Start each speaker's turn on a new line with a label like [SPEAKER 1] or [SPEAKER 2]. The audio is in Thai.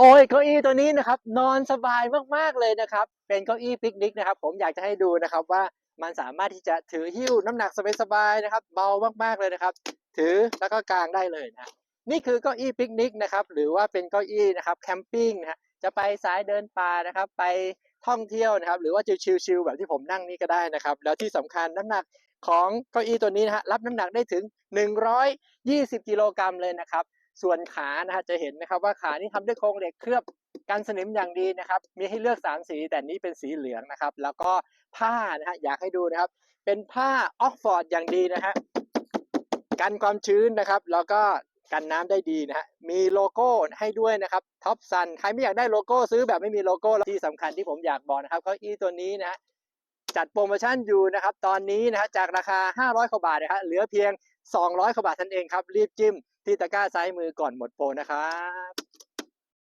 [SPEAKER 1] โอ้ยเก้าอี้ตัวนี้นะครับ นอนสบายมากๆเลยนะครับ เป็นเก้าอี้ปิกนิกนะครับ ผมอยากจะให้ดูนะครับว่ามันสามารถที่จะถือหิ้วน้ำหนักสบายๆนะครับ เบามากๆเลยนะครับ ถือแล้วก็กางได้เลยนะนี่คือเก้าอี้ปิกนิกนะครับ หรือว่าเป็นเก้าอี้นะครับแคมปิ้งนะฮะจะไปสายเดินป่านะครับ ไปท่องเที่ยวนะครับ หรือว่าจะชิลๆแบบที่ผมนั่งนี่ก็ได้นะครับ แล้วที่สำคัญน้ำหนักของเก้าอี้ตัวนี้นะฮะรับน้ำหนักได้ถึง 120 กิโลกรัมเลยนะครับ ส่วนขานะฮะจะเห็นนะครับว่าขานี่ทำด้วยโครงเหล็กเคลือบกันสนิมอย่างดีนะครับ มีให้เลือก 3 สีแต่นี้เป็นสีเหลืองนะครับ แล้วก็ผ้านะฮะอยากให้ดูนะครับ เป็นผ้าออกฟอร์ดอย่างดีนะฮะกันความชื้นนะครับ แล้วก็กันน้ำได้ดีนะฮะ มีโลโก้ให้ด้วยนะครับท็อปซันใครไม่อยากได้โลโก้ซื้อแบบไม่มีโลโก้ที่สำคัญที่ผมอยากบอกนะครับเก้าอี้ตัวนี้นะจัดโปรโมชั่นอยู่นะครับ ตอนนี้นะฮะจากราคา 500กว่าบาทนะฮะเหลือเพียง 200กว่าบาทท่านเองครับ รีบจิ้ม ที่ตะกร้าซ้ายมือก่อนหมดโปรนะครับ